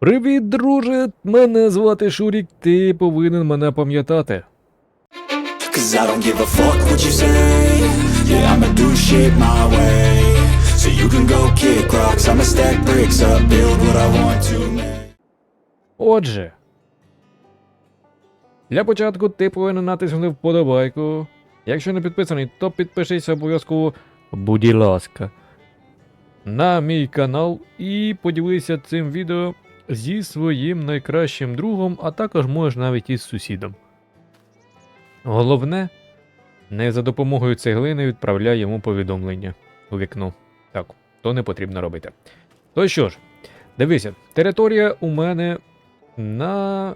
Привіт, друже! Мене звати Шурік, ти повинен мене пам'ятати. Отже. Для початку ти повинен натиснути вподобайку. Якщо не підписаний, то підпишися обов'язково, будь ласка, на мій канал і поділися цим відео зі своїм найкращим другом, а також можеш навіть із сусідом. Головне, не за допомогою цеглини відправляй йому повідомлення у вікно. Так, то не потрібно робити. То що ж, дивися, територія у мене на.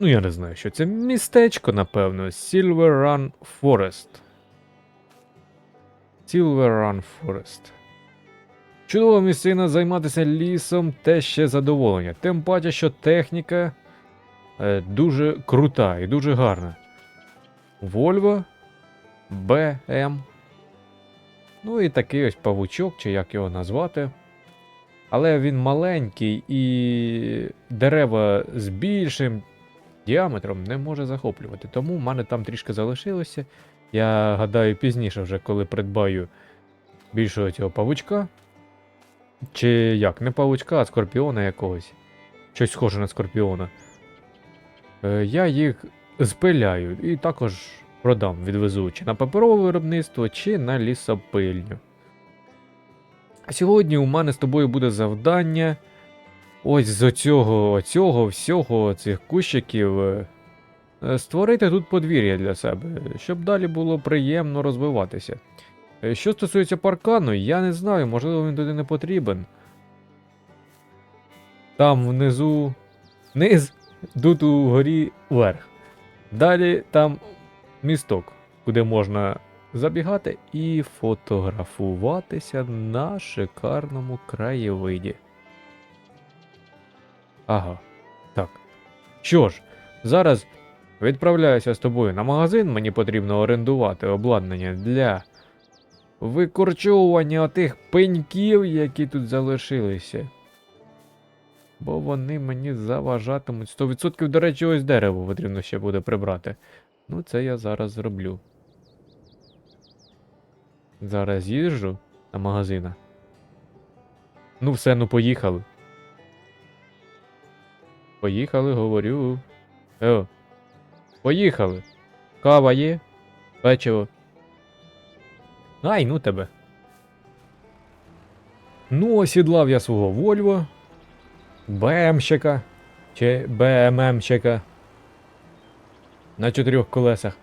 Ну, я не знаю, що це містечко, напевно. Silver Run Forest. Silver Run Forest. Чудова місцина займатися лісом те ще задоволення. Тим паче, що техніка е, дуже крута і дуже гарна. Volvo BM. Ну і такий ось павучок, чи як його назвати. Але він маленький і дерева з більшим діаметром не може захоплювати. Тому в мене там трішки залишилося. Я гадаю, пізніше, вже коли придбаю більшого цього павучка. Чи як, не павучка, а скорпіона якогось. Щось схоже на скорпіона. Е, я їх спиляю і також продам, відвезу чи на паперове виробництво, чи на лісопильню. Сьогодні у мене з тобою буде завдання. Ось з оцього, оцього всього цих кущиків е, створити тут подвір'я для себе, щоб далі було приємно розвиватися. Е, Що стосується паркану, я не знаю, можливо, він туди не потрібен. Там внизу. Низ, тут угорі вверх. Далі там місток, куди можна забігати і фотографуватися на шикарному краєвиді. Ага, так. Що ж, зараз відправляюся з тобою на магазин. Мені потрібно орендувати обладнання для викорчовування отих пеньків, які тут залишилися. Бо вони мені заважатимуть 100%, до речі, ось дерево потрібно ще буде прибрати. Ну, це я зараз зроблю. Зараз їжджу на магазина. Ну, все, ну поїхали. Поїхали, говорю. О. Поїхали. Кава є? Печиво. Ай, ну тебе. Ну, осідлав я свого Вольво. БМщика. Чи БММщика. На чотирьох колесах.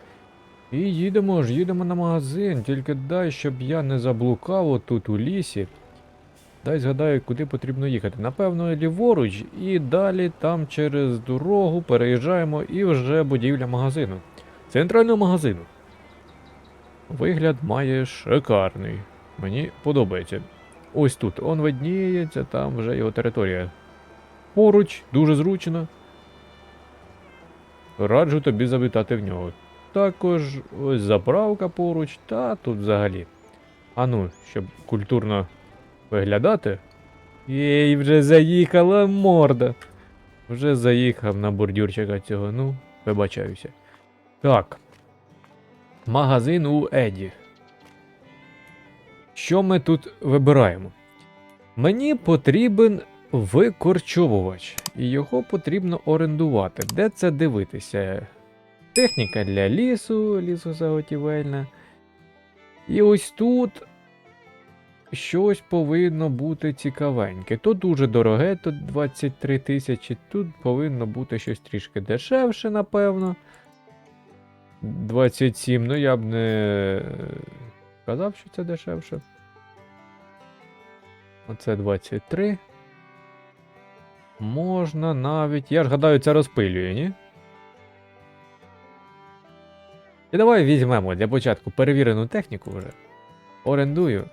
І їдемо ж, їдемо на магазин, тільки дай, щоб я не заблукав отут у лісі. Дай згадаю, куди потрібно їхати. Напевно, ліворуч, і далі там через дорогу переїжджаємо і вже будівля магазину. Центрального магазину. Вигляд має шикарний. Мені подобається. Ось тут он видніється, там вже його територія. Поруч, дуже зручно. Раджу тобі завітати в нього. Також ось заправка поруч, та тут взагалі. А ну, щоб культурно виглядати. Єй, вже заїхала морда. Вже заїхав на бордюрчика цього, ну, вибачаюся. Так. Магазин у Еді. Що ми тут вибираємо? Мені потрібен викорчовувач, і його потрібно орендувати. Де це дивитися? Техніка для лісу, лісозаготівельна. І ось тут щось повинно бути цікавеньке. То дуже дороге, тут 23 тисячі, тут повинно бути щось трішки дешевше, напевно. 27, ну я б не казав, що це дешевше. Оце 23. Можна навіть. Я ж гадаю, це розпилює, ні? І давай візьмемо для початку перевірену техніку вже. Орендую.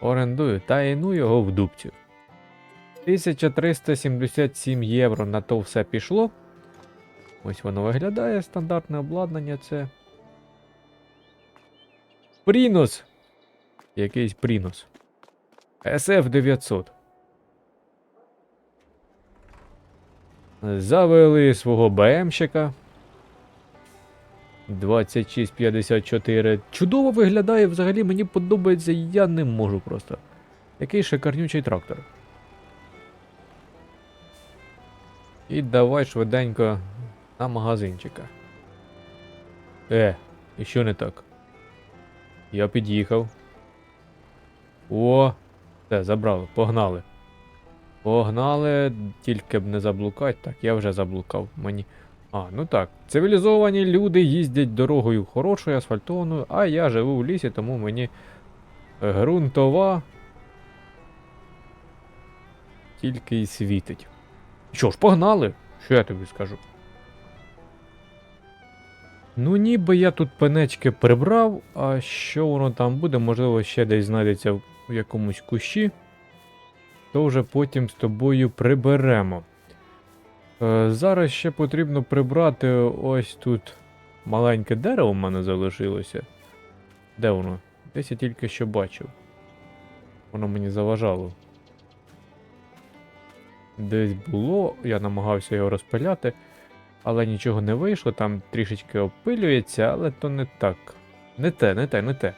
Орендую та іну його в дубцю. 1377 євро на то все пішло. Ось воно виглядає, стандартне обладнання це. Прінос. Якийсь прінос. SF 900. Завели свого БМщика. 2654. Чудово виглядає, взагалі мені подобається, я не можу просто. Який шикарнючий трактор. І давай швиденько на магазинчика. Е, і що не так? Я під'їхав. О, все, забрали, погнали. Погнали, тільки б не заблукать. Так, я вже заблукав. Мені. А, ну так. Цивілізовані люди їздять дорогою хорошою, асфальтованою, а я живу в лісі, тому мені ґрунтова тільки й світить. Що ж, погнали? Що я тобі скажу? Ну, ніби я тут пенечки прибрав, а що воно там буде, можливо, ще десь знайдеться в якомусь кущі то вже потім з тобою приберемо. Е, зараз ще потрібно прибрати ось тут маленьке дерево в мене залишилося. Де воно? Десь я тільки що бачив. Воно мені заважало. Десь було, я намагався його розпиляти, але нічого не вийшло, там трішечки опилюється, але то не так. Не те, не те, не те.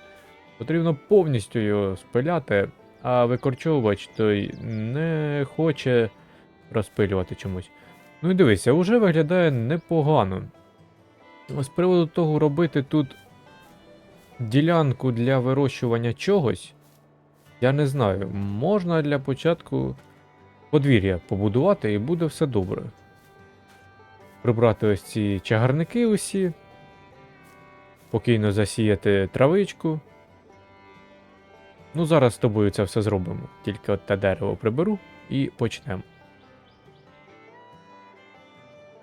Потрібно повністю його спиляти, а викорчовувач той не хоче розпилювати чомусь. Ну і дивися, уже виглядає непогано. З приводу того робити тут ділянку для вирощування чогось, я не знаю. Можна для початку подвір'я побудувати і буде все добре. Прибрати ось ці чагарники усі, спокійно засіяти травичку. Ну, зараз з тобою це все зробимо. Тільки от те дерево приберу і почнемо.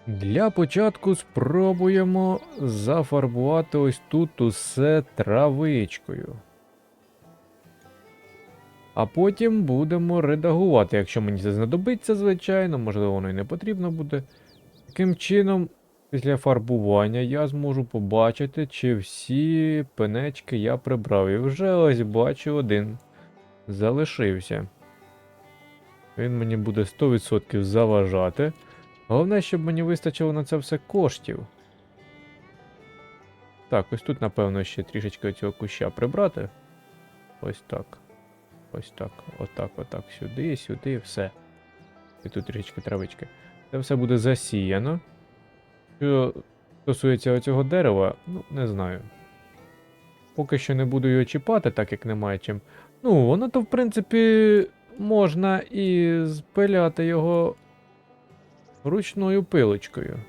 Для початку спробуємо зафарбувати ось тут усе травичкою. А потім будемо редагувати, якщо мені це знадобиться, звичайно, можливо, воно і не потрібно буде. Таким чином, після фарбування я зможу побачити, чи всі пенечки я прибрав. І вже ось бачу один. Залишився. Він мені буде 100% заважати. Головне, щоб мені вистачило на це все коштів. Так, ось тут, напевно, ще трішечки цього куща прибрати. Ось так. Ось так. Отак, отак. Сюди, сюди, все. І тут трішечки травички. Це все буде засіяно. Що стосується цього дерева, ну, не знаю. Поки що не буду його чіпати, так як немає чим. Ну, воно то, в принципі, можна і спиляти його ручною пилочкою.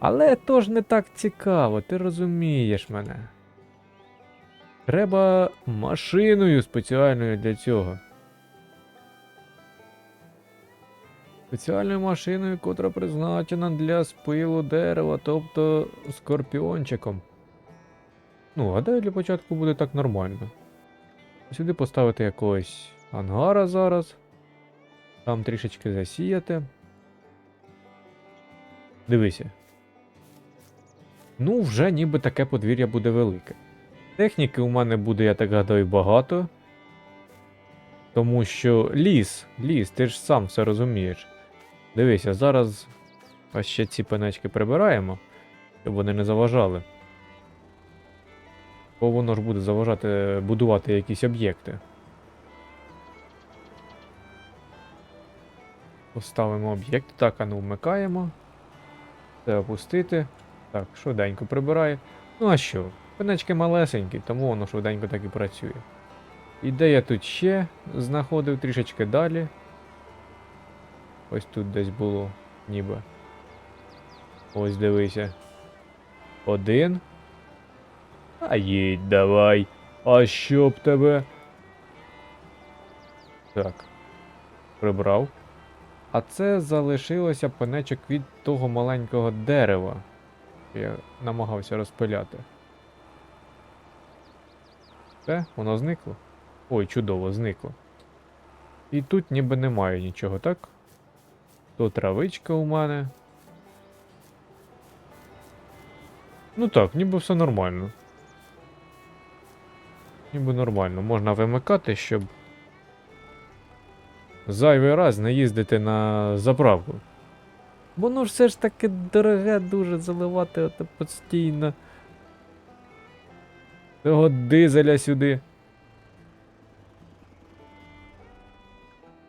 Але то ж не так цікаво, ти розумієш мене. Треба машиною спеціальною для цього. Спеціальною машиною, котра призначена для спилу дерева, тобто скорпіончиком. Ну, гадаю, для початку буде так нормально. Сюди поставити якогось ангара зараз. Там трішечки засіяти. Дивися. Ну, вже ніби таке подвір'я буде велике. Техніки у мене буде, я так гадаю, багато. Тому що ліс, ліс, ти ж сам все розумієш. Дивися, зараз ось ще ці пенечки прибираємо, щоб вони не заважали. Бо воно ж буде заважати будувати якісь об'єкти. Поставимо об'єкт. Так, а ну вмикаємо. Це опустити. Так, швиденько прибирає. Ну а що? Пенечки малесенькі, тому воно швиденько так і працює. І де я тут ще знаходив трішечки далі. Ось тут десь було, ніби. Ось дивися. Один. А їдь давай. А що б тебе? Так. Прибрав. А це залишилося пенечок від того маленького дерева. Я намагався розпиляти. Все, воно зникло. Ой, чудово, зникло. І тут ніби немає нічого, так? То травичка у мене. Ну так, ніби все нормально. Ніби нормально. Можна вимикати, щоб зайвий раз не їздити на заправку. Воно ж все ж таки дороге дуже заливати ото постійно. Того дизеля сюди.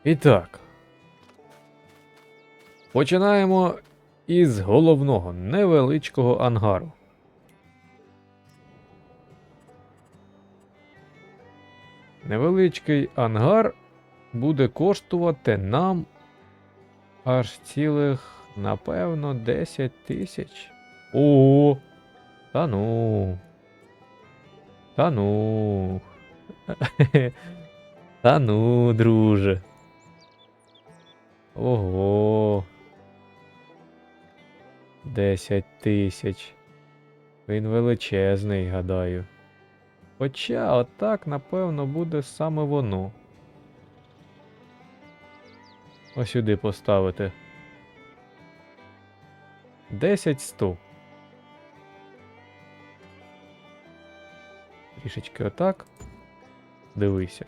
І так. Починаємо із головного невеличкого ангару. Невеличкий ангар буде коштувати нам аж цілих, напевно, 10 тисяч. Ого! Та ну. Та ну. Та ну, друже. Ого. 10 тисяч. Він величезний, гадаю. Хоча отак, напевно, буде саме воно. Ось сюди поставити. 10 100. Трішечки отак. Дивися.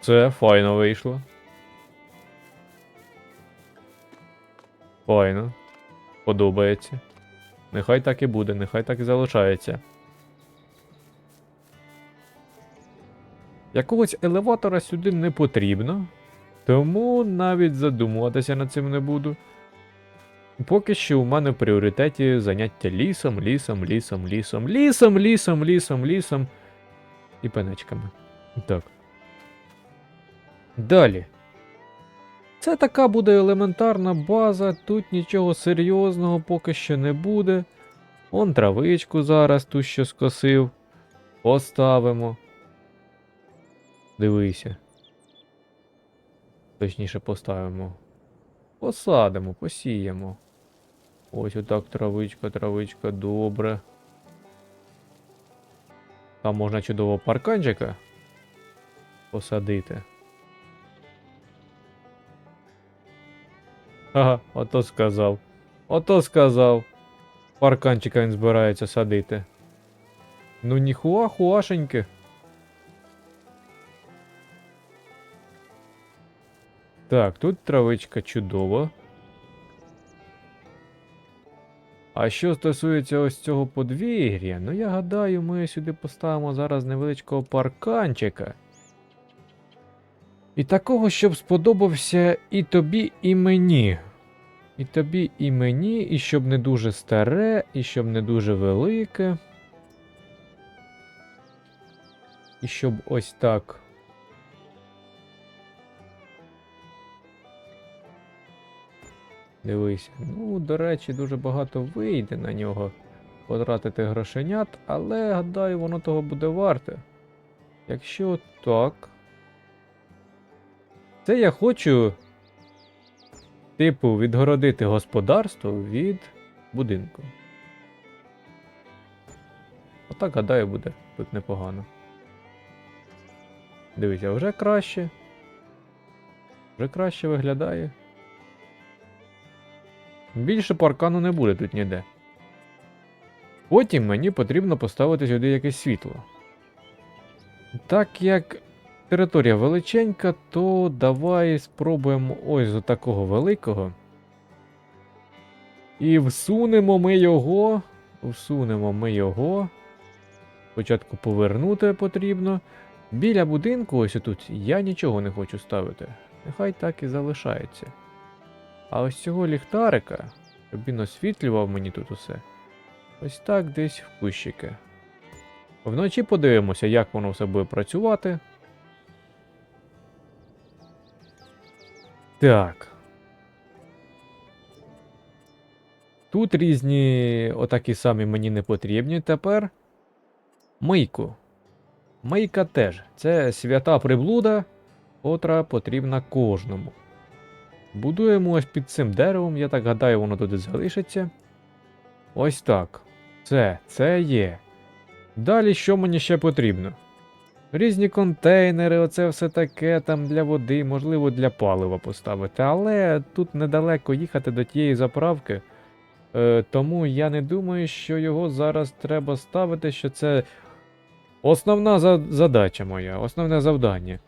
Це файно вийшло. Файно. Подобається. Нехай так і буде, нехай так і залишається. Якогось елеватора сюди не потрібно, тому навіть задумуватися над цим не буду. Поки що у мене в пріоритеті заняття лісом, лісом, лісом, лісом, лісом, лісом, лісом, лісом і пенечками. Так. Далі. Це така буде елементарна база, тут нічого серйозного поки що не буде. Он травичку зараз ту, що скосив. Поставимо. Дивися. Точніше поставимо. Посадимо, посіємо. Ось отак травичка, травичка, добре. Там можна чудово парканчика посадити. Ага, ото сказав. Ото сказав. Парканчика він збирається садити. Ну ніхуа хуашеньки. Так, тут травичка чудова. А що стосується ось цього подвір'я, ну я гадаю, ми сюди поставимо зараз невеличкого парканчика. І такого, щоб сподобався і тобі, і мені. І тобі, і мені, і щоб не дуже старе, і щоб не дуже велике. І щоб ось так. Дивись. Ну, до речі, дуже багато вийде на нього потратити грошенят, але гадаю, воно того буде варте. Якщо так. Це я хочу, типу, відгородити господарство від будинку. Отак, гадаю, буде тут непогано. Дивіться, вже краще. Вже краще виглядає. Більше паркану не буде тут ніде. Потім мені потрібно поставити сюди якесь світло. Так як територія величенька, то давай спробуємо ось з такого великого. І всунемо ми його. Всунемо ми його. Спочатку повернути потрібно. Біля будинку, ось тут, я нічого не хочу ставити. Нехай так і залишається. А ось цього ліхтарика, щоб він освітлював мені тут усе. Ось так десь в кущики. Вночі подивимося, як воно все буде працювати. Так. Тут різні отакі самі мені не потрібні тепер. Мийку. Мийка теж. Це свята приблуда, котра потрібна кожному. Будуємо ось під цим деревом, я так гадаю, воно туди залишиться. Ось так. Це, це є. Далі що мені ще потрібно? Різні контейнери, оце все таке там для води, можливо, для палива поставити. Але тут недалеко їхати до тієї заправки. Е, тому я не думаю, що його зараз треба ставити, що це основна за- задача моя, основне завдання.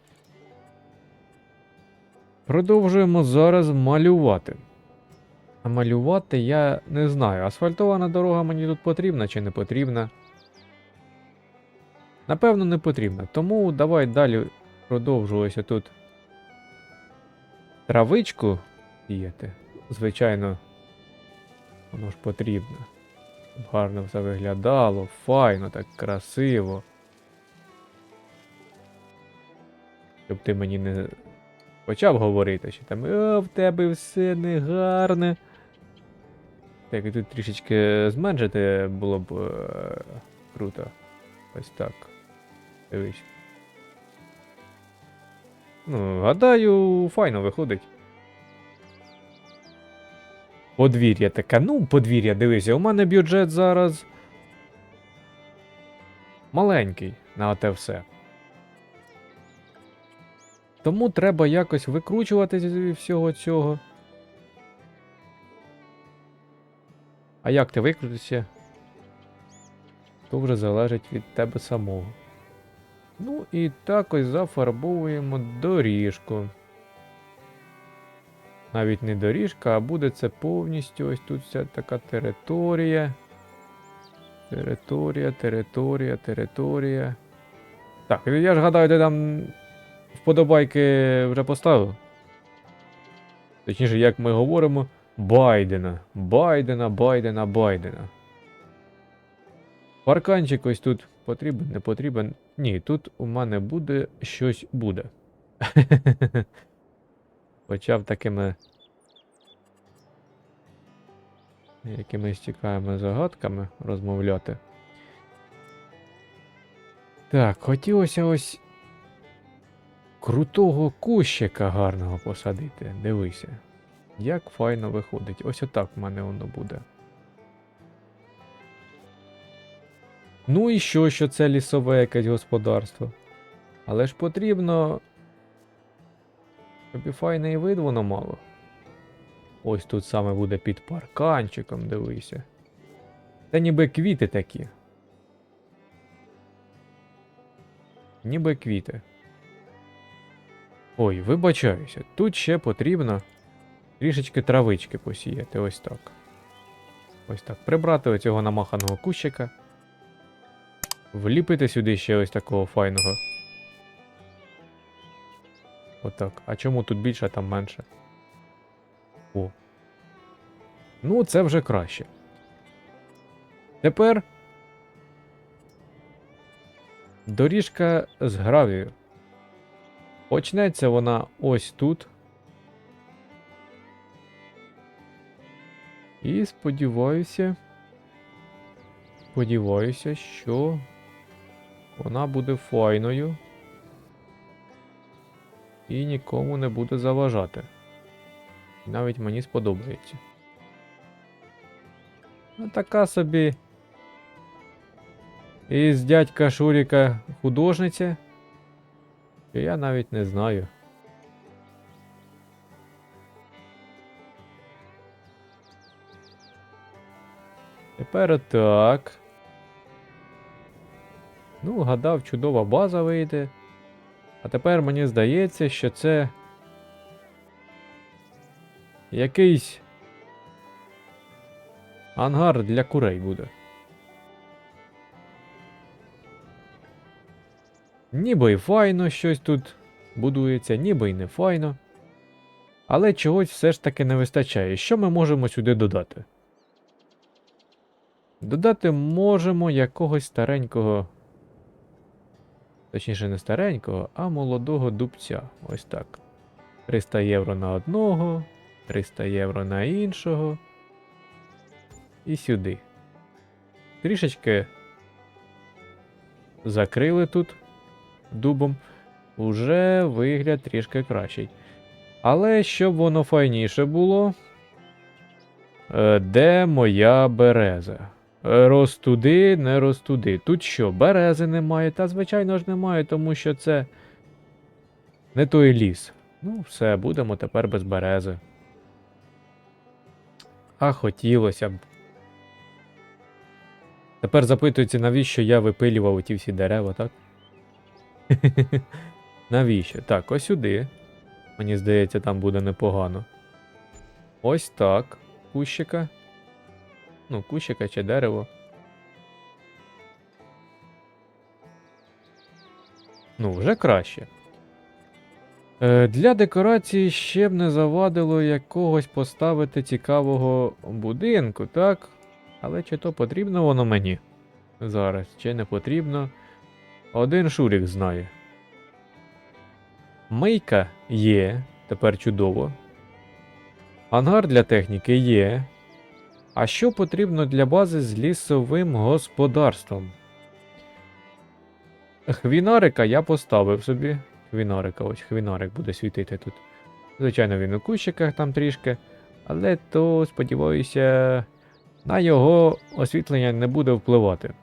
Продовжуємо зараз малювати. А малювати я не знаю, асфальтована дорога мені тут потрібна чи не потрібна. Напевно, не потрібна. Тому давай далі продовжуюся тут травичку сіяти. Звичайно, воно ж потрібно. Гарно все виглядало, файно, так красиво. Щоб ти мені не почав говорити, що там о, в тебе все негарне. Так, і тут трішечки зменшити було б е, круто. Ось так. Дивись. Ну, гадаю, файно виходить. Подвір'я таке. Ну, подвір'я, дивися, у мене бюджет зараз. Маленький на те все. Тому треба якось викручувати з всього цього. А як ти викрутишся? То вже залежить від тебе самого. Ну і так ось зафарбовуємо доріжку. Навіть не доріжка, а буде це повністю ось тут вся така територія. Територія, територія, територія. Так, я ж гадаю, ти там вподобайки вже поставив. Точніше, як ми говоримо, Байдена. Байдена, Байдена, Байдена. Парканчик ось тут потрібен, не потрібен. Ні, тут у мене буде щось буде. Почав такими. Якимись цікавими загадками розмовляти. Так, хотілося ось крутого кущика гарного посадити. Дивися. Як файно виходить. Ось отак в мене воно буде. Ну і що, що це лісове якесь господарство? Але ж потрібно. Щоб і файний вид воно мало. Ось тут саме буде під парканчиком, дивися. Це ніби квіти такі. Ніби квіти. Ой, вибачаюся, тут ще потрібно трішечки травички посіяти, ось так. Ось так. Прибрати оцього намаханого кущика. Вліпити сюди ще ось такого файного. Отак. А чому тут більше, а там менше? О. Ну, це вже краще. Тепер. Доріжка з гравію. Почнеться вона ось тут. І сподіваюся. Сподіваюся, що вона буде файною. І нікому не буде заважати. Навіть мені сподобається. Ну, така собі. Із дядька Шуріка художниця. Я навіть не знаю. Тепер так. Ну, гадав, чудова база вийде. А тепер мені здається, що це якийсь ангар для курей буде. Ніби й файно щось тут будується, ніби й не файно. Але чогось все ж таки не вистачає. Що ми можемо сюди додати? Додати можемо якогось старенького. Точніше, не старенького, а молодого дубця. Ось так. 300 євро на одного, 300 євро на іншого. І сюди. Трішечки закрили тут дубом. Уже вигляд трішки кращий. Але щоб воно файніше було. Е, Де моя береза? Розтуди, не розтуди. Тут що, берези немає? Та звичайно ж немає, тому що це не той ліс. Ну, все, будемо тепер без берези. А хотілося б. Тепер запитується, навіщо я випилював ті всі дерева, так? навіщо? Так, ось сюди. Мені здається, там буде непогано. Ось так. Кущика. Ну, кущика чи дерево. Ну, вже краще. Е, для декорації ще б не завадило якогось поставити цікавого будинку, так? Але чи то потрібно воно мені? Зараз, чи не потрібно? Один Шурік знає. Мийка є, тепер чудово. Ангар для техніки є. А що потрібно для бази з лісовим господарством? Хвінарика я поставив собі. Хвінарика, ось хвінарик буде світити тут. Звичайно, він у кущиках там трішки. Але то, сподіваюся, на його освітлення не буде впливати.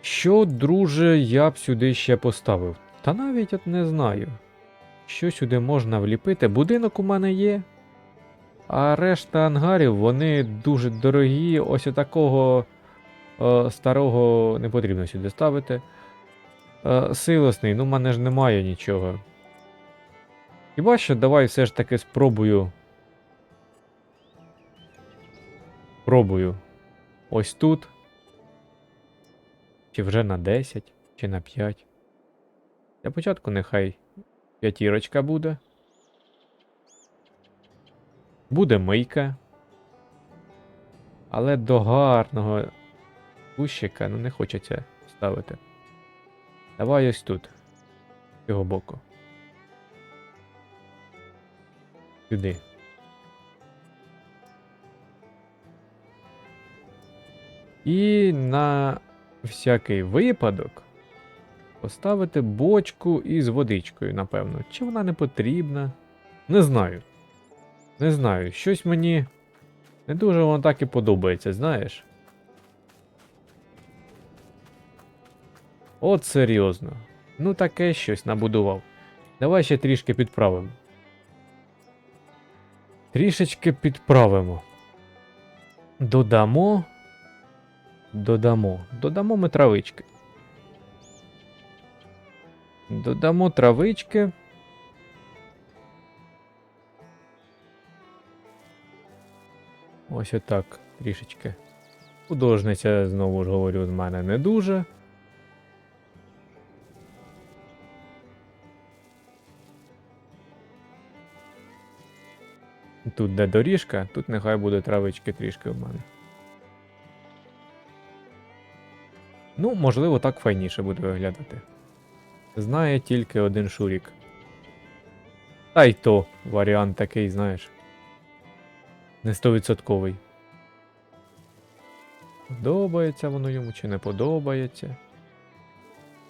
Що, друже, я б сюди ще поставив? Та навіть от не знаю. Що сюди можна вліпити? Будинок у мене є. А решта ангарів, вони дуже дорогі. Ось такого е, старого не потрібно сюди ставити. Е, силосний, ну в мене ж немає нічого. Хіба що давай все ж таки спробую. Пробую. Ось тут. Чи вже на 10, чи на 5. Для початку нехай п'ятірочка буде. Буде мийка. Але до гарного кущика ну не хочеться ставити. Давай ось тут. З цього боку. Сюди. І на всякий випадок поставити бочку із водичкою, напевно. Чи вона не потрібна? Не знаю. Не знаю. Щось мені не дуже воно так і подобається, знаєш. От серйозно. Ну таке щось набудував. Давай ще трішки підправимо. Трішечки підправимо. Додамо. Додамо. Додамо ми травички. Додамо травички. Ось отак трішечки. Художниця, знову ж говорю, з мене не дуже. Тут де доріжка, тут нехай буде травички трішки в мене. Ну, можливо, так файніше буде виглядати. Знає тільки один шурік. Та й то варіант такий, знаєш. Не стовідсотковий. Подобається воно йому чи не подобається.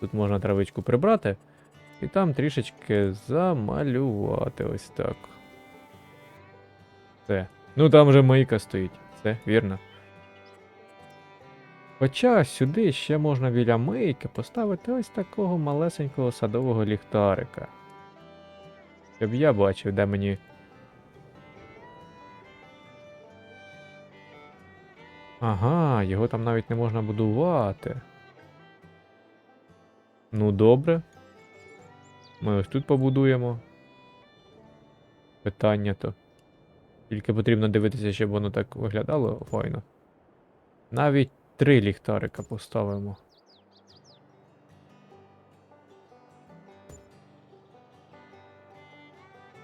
Тут можна травичку прибрати і там трішечки замалювати ось так. Все. Ну там же мийка стоїть. Це вірно. Хоча сюди ще можна біля мийки поставити ось такого малесенького садового ліхтарика. Щоб я бачив, де мені. Ага, його там навіть не можна будувати. Ну, добре. Ми ось тут побудуємо. Питання то. Тільки потрібно дивитися, щоб воно так виглядало файно. Навіть три ліхтарика поставимо.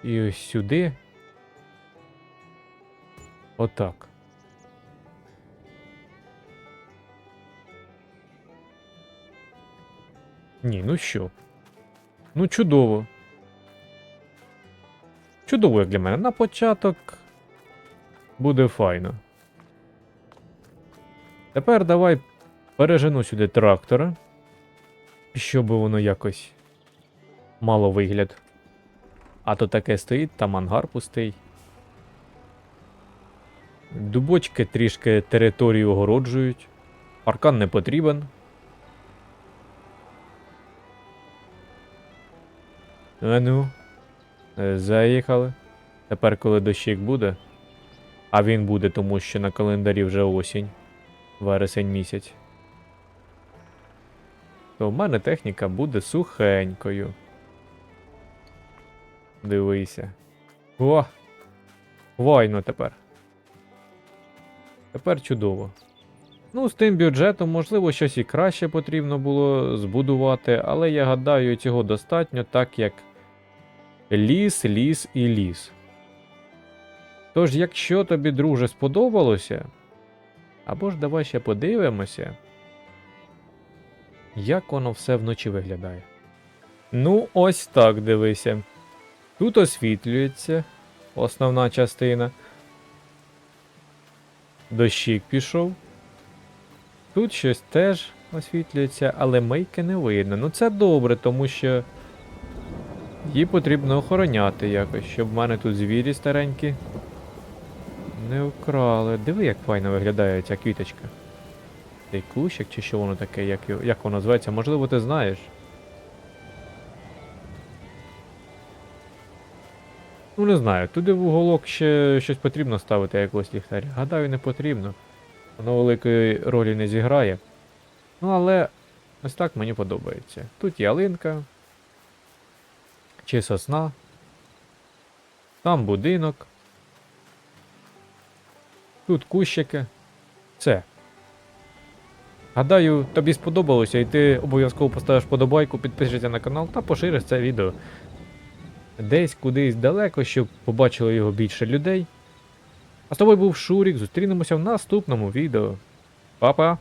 І ось сюди. Отак. Ні, ну що? Ну, чудово. Чудово, як для мене. На початок буде файно. Тепер давай пережену сюди трактора, щоб воно якось мало вигляд. А то таке стоїть, там ангар пустий. Дубочки трішки територію огороджують. Паркан не потрібен. А ну, е, заїхали. Тепер, коли дощик буде, а він буде, тому що на календарі вже осінь, вересень місяць. То в мене техніка буде сухенькою. Дивися. О! Вайно тепер. Тепер чудово. Ну, з тим бюджетом, можливо, щось і краще потрібно було збудувати, але я гадаю, цього достатньо, так як ліс, ліс і ліс. Тож, якщо тобі, друже, сподобалося, або ж давай ще подивимося, як воно все вночі виглядає. Ну, ось так дивися. Тут освітлюється основна частина. Дощик пішов. Тут щось теж освітлюється, але мийки не видно. Ну це добре, тому що її потрібно охороняти якось, щоб в мене тут звірі старенькі не вкрали. Диви, як файно виглядає ця квіточка. Цей кущик чи що воно таке, як, як воно називається? Можливо, ти знаєш. Ну, не знаю, туди в уголок ще щось потрібно ставити якогось ліхтаря. Гадаю, не потрібно. Воно великої ролі не зіграє. Ну, але ось так мені подобається. Тут ялинка. Чи сосна. Там будинок. Тут кущики. Все. Гадаю, тобі сподобалося, і ти обов'язково поставиш подобайку, підпишешся на канал та пошириш це відео десь кудись далеко, щоб побачило його більше людей. А з тобою був Шурік, зустрінемося в наступному відео. Па-па!